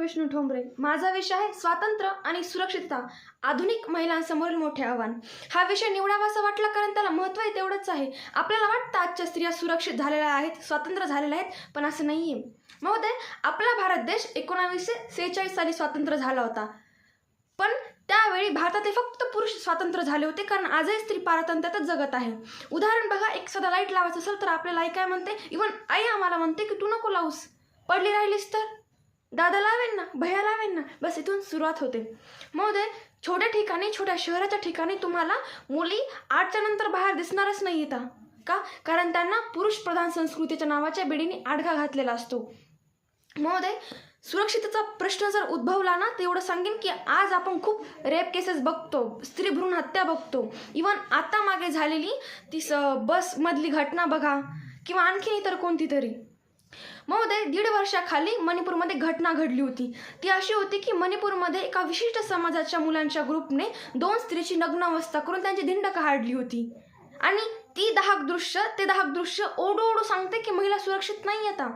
विष्णू ठोंबरे. माझा विषय आहे स्वातंत्र्य आणि सुरक्षितता. आधुनिक महिलांसमोरील मोठे आव्हान. हा विषय निवडावा असं वाटला कारण त्याला महत्त्व आहे तेवढंच आहे. आपल्याला वाटतं आजच्या स्त्रिया सुरक्षित झालेल्या आहेत स्वातंत्र्य झालेल्या आहेत पण असं नाही आहे महोदय आपला भारत देश एकोणावीसशे सेहेचाळीस साली स्वातंत्र्य झाला होता. पण त्यावेळी भारतातले फक्त पुरुष स्वातंत्र्य झाले होते कारण आजही स्त्री पारतंत्र्यातच जगत आहे. उदाहरण बघा एक सदा लाइट लावायचं असेल तर आपल्याला आई काय म्हणते? इवन आई आम्हाला म्हणते की तू नको लावूस. पडली राहिलीस तर? दादा लावेन ना भैया लावेन ना. बस इथून सुरुवात होते. महोदय छोट्या ठिकाणी छोट्या शहराच्या ठिकाणी तुम्हाला मुली आठच्या नंतर बाहेर दिसणारच नाही येता का? कारण त्यांना पुरुष प्रधान संस्कृतीच्या नावाच्या बेडीने आडघा घातलेला असतो. महोदय सुरक्षिततेचा प्रश्न जर उद्भवला ना तर एवढं सांगेन की आज आपण खूप रेप केसेस बघतो. स्त्री भ्रूण हत्या बघतो. इवन आता मागे झालेली ती स बसमधली घटना बघा. किंवा आणखी इतर कोणती तरी. महोदय दीड वर्षाखाली मणिपूरमध्ये घटना घडली होती. ती अशी होती की मणिपूरमध्ये एका विशिष्ट समाजाच्या मुलांच्या ग्रुपने दोन स्त्रीची नग्न अवस्था करून त्यांची धिंड काढली होती. आणि ती दाहक दृश्य ते दाहक दृश्य ओढू ओढू सांगते की महिला सुरक्षित नाही आता.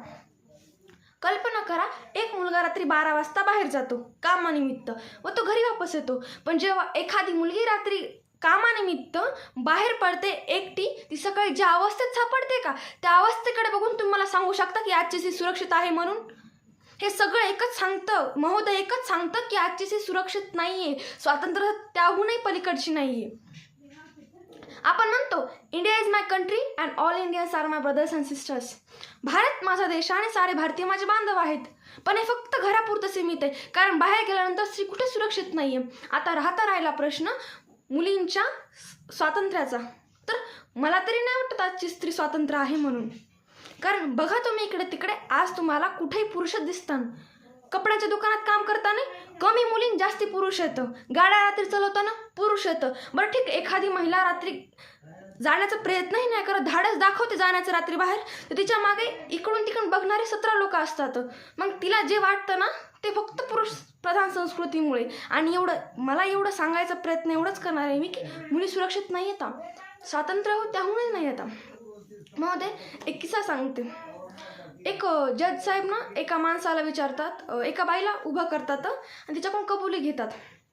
कल्पना करा एक मुलगा रात्री बारा वाजता बाहेर जातो कामानिमित्त व तो घरी वापस येतो. पण जेव्हा एखादी मुलगी रात्री कामानिमित्त बाहेर पडते एकटी ती सकाळी ज्या अवस्थेत सापडते का त्या अवस्थेकडे बघून तुम्ही मला सांगू शकता की आजची सी सुरक्षित आहे म्हणून? हे सगळं एकच सांगतं महोदय एकच सांगतं की आजची सी सुरक्षित नाही आहे स्वातंत्र्य त्याहूनही पलीकडची नाही आहे आपण म्हणतो India is my country and all Indians are my brothers and sisters Bharat माझा देश आणि सारे भारतीय माझे बांधव आहेत. पण हे फक्त घरापुरतं सीमित आहे कारण बाहेर गेल्यानंतर स्त्री कुठे सुरक्षित नाही आहे आता राहता राहिला प्रश्न मुलींच्या स्वातंत्र्याचा. तर मला तरी नाही वाटत आजची स्त्री स्वातंत्र्य आहे म्हणून. कारण बघा तुम्ही इकडे तिकडे आज तुम्हाला कुठेही पुरुषच दिसतात. कपड्याच्या दुकानात काम करताना कमी मुलीं जास्ती पुरुष येतं. गाड्या रात्री चालवताना पुरुष येतं. बरं ठीक एखादी महिला रात्री जाण्याचा प्रयत्नही नाही करत. धाडस दाखवते जाण्याचं रात्री बाहेर. तर तिच्यामागे इकडून तिकडून बघणारे सतरा लोक असतात. मग तिला जे वाटतं ना ते फक्त पुरुष प्रधान संस्कृतीमुळे. आणि एवढं मला एवढं सांगायचा प्रयत्न एवढंच करणार आहे मी की मुली सुरक्षित नाही येतात स्वातंत्र्य हो त्याहूनच नाही येतात महोदय एक किस्सा सांगते. एक जज साहेब ना एका माणसाला विचारतात एका बाईला उभं करतात आणि तिच्याकडून कबुली घेतात.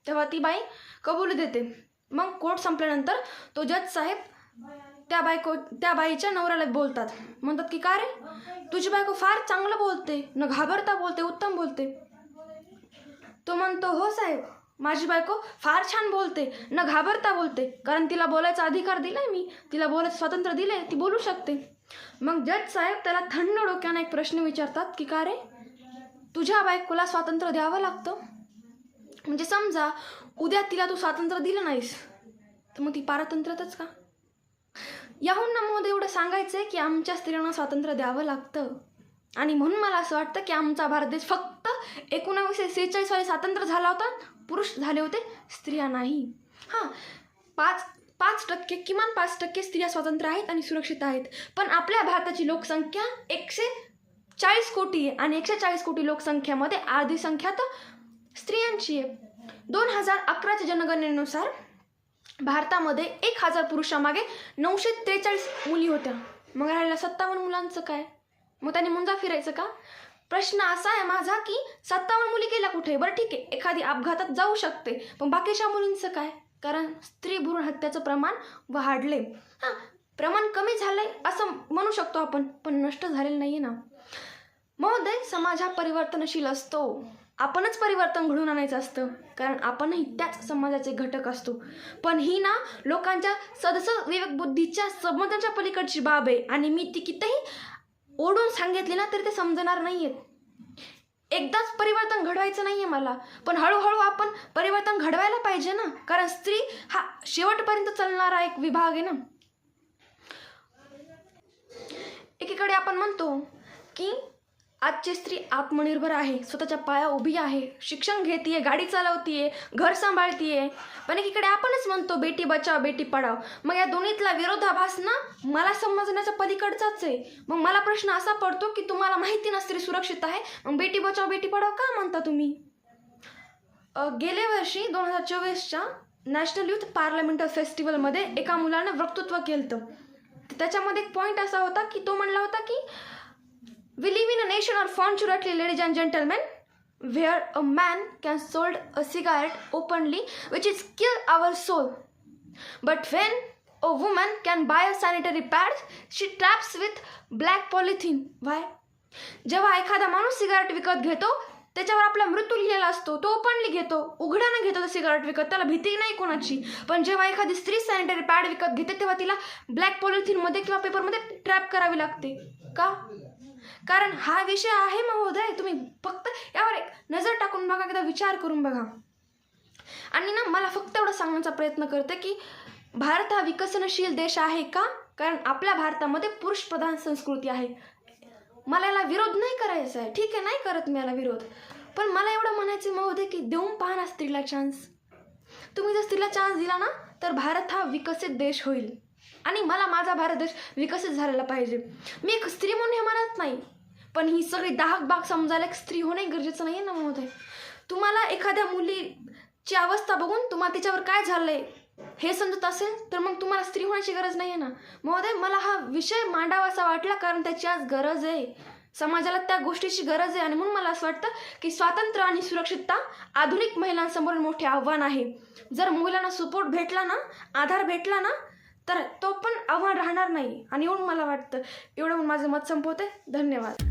तेव्हा ती बाई कबुली देते. मग कोर्ट संपल्यानंतर तो जज साहेब त्या बायको त्या बाईच्या नवऱ्याला बोलतात. म्हणतात की का रे? तुझी बायको फार चांगलं बोलते. न घाबरता बोलते उत्तम बोलते. तो म्हणतो हो साहेब माझी बायको फार छान बोलते न घाबरता बोलते कारण तिला बोलायचा अधिकार दिलाय मी तिला बोलायचं स्वातंत्र्य दिले ती बोलू शकते. मग जज साहेब त्याला थंड डोक्यानं एक प्रश्न विचारतात की का रे? तुझ्या बायकोला स्वातंत्र्य द्यावं लागतं? म्हणजे समजा उद्या तिला तू स्वातंत्र्य दिलं नाहीस तर मग ती पारतंत्र्यातच का? याहून ना महोदय एवढं सांगायचं आहे की आमच्या स्त्रियांना स्वातंत्र्य द्यावं लागतं. आणि म्हणून मला असं वाटतं की आमचा भारत देश फक्त एकोणावीसशे सेहेचाळीस साली स्वातंत्र्य झाला होता पुरुष झाले होते स्त्रिया नाही. हां पाच पाच टक्के किमान पाच टक्के स्त्रिया स्वतंत्र आहेत आणि सुरक्षित आहेत. पण आपल्या भारताची लोकसंख्या एकशे चाळीस कोटी आहे आणि एकशे चाळीस कोटी लोकसंख्यामध्ये अर्धी संख्या तर स्त्रियांची आहे. दोन हजार अकराच्या जनगणनेनुसार भारतामध्ये एक हजार पुरुषामागे नऊशे त्रेचाळीस मुली होत्या. मग राहिल्या सत्तावन्न मुलांचं काय? मग त्यांनी मुंजा फिरायचं का? प्रश्न असा आहे माझा की सत्तावन्न मुली गेल्या कुठे? बरं ठीक आहे एखादी अपघातात जाऊ शकते पण बाकीच्या मुलींचं काय? कारण स्त्री भ्रूण हत्याचं प्रमाण वाढले. हां प्रमाण कमी झालंय असं म्हणू शकतो आपण पण नष्ट झालेलं नाही ना. महोदय समाज हा परिवर्तनशील असतो. आपणच परिवर्तन घडून आणायचं असतं कारण आपणही त्याच समाजाचे घटक असतो. पण ही ना लोकांच्या सदस्य विवेक बुद्धीच्या समजांच्या पलीकडची बाब आहे आणि मी ती कितीही ओढून सांगितली ना तरी ते समजणार नाही आहेत एकदाच परिवर्तन घडवायचं नाही आहे मला. पण हळूहळू आपण परिवर्तन घडवायला पाहिजे ना. कारण स्त्री हा शेवटपर्यंत चालणारा एक विभाग आहे ना. एकीकडे आपण म्हणतो की आजची स्त्री आत्मनिर्भर आहे स्वतःच्या पाया उभी आहे शिक्षण घेतीये गाडी चालवतीये घर सांभाळतीये. पण एकीकडे आपणच म्हणतो बेटी बचाव बेटी पढाव मग या दोन्हीतला विरोधाभास ना मला समजण्याच्या पलीकडचाच आहे. मग मला प्रश्न असा पडतो की तुम्हाला माहिती ना स्त्री सुरक्षित आहे? मग बेटी बचाव बेटी पढाव का म्हणता तुम्ही? गेल्या वर्षी दोन हजार चोवीसच्या नॅशनल युथ पार्लमेंटल फेस्टिवलमध्ये एका मुलानं वक्तृत्व केलं होतं त्याच्यामध्ये एक पॉईंट असा होता की तो म्हणला होता की We live in a nation or foreign चुरटली ladies and where a man can sold a cigarette openly which is kill our soul. But when a woman can buy a sanitary pad she traps with black polythene. Why? जेव्हा एखादा माणूस cigarette विकत घेतो त्याच्यावर आपला मृत्यू लिहिलेला असतो. तो ओपनली घेतो उघड्यानं घेतो तो सिगारेट विकत त्याला भीती नाही कोणाची. पण जेव्हा एखादी स्त्री सॅनिटरी पॅड विकत घेते तेव्हा तिला ब्लॅक पॉलिथिनमध्ये किंवा पेपरमध्ये ट्रॅप करावी लागते. का? कारण हा विषय आहे महोदय. तुम्ही फक्त यावर एक नजर टाकून बघा एकदा विचार करून बघा. आणि ना मला फक्त एवढं सांगण्याचा प्रयत्न करते की भारत हा विकसनशील देश आहे का? कारण आपल्या भारतामध्ये पुरुष प्रधान संस्कृती आहे. मला याला विरोध नाही करायचा आहे. ठीक आहे नाही करत मी याला विरोध. पण मला एवढं म्हणायचं महोदय की देऊन पहा ना स्त्रीला चान्स तुम्ही जर स्त्रीला चान्स दिला ना तर भारत हा विकसित देश होईल. आणि मला माझा भारत देश विकसित झालेला पाहिजे. मी एक स्त्री म्हणून हे म्हणत नाही. पण ही सगळी दाहक बाग समजायला एक स्त्री होणे गरजेचं नाही आहे ना महोदय तुम्हाला एखाद्या मुलीची अवस्था बघून तुम्हाला तिच्यावर काय झालं आहे हे समजत असेल तर मग तुम्हाला स्त्री होण्याची गरज नाही आहे ना. महोदय मला हा विषय मांडावासा वाटला कारण त्याची आज गरज आहे. समाजाला त्या गोष्टीची गरज आहे आणि म्हणून मला असं वाटतं की स्वातंत्र्य आणि सुरक्षितता आधुनिक महिलांसमोर मोठे आव्हान आहे. जर महिलांना सपोर्ट भेटला ना आधार भेटला ना तर तो पण आव्हान राहणार नाही. आणि म्हणून मला वाटतं. एवढं म्हणून माझं मत संपवते. धन्यवाद.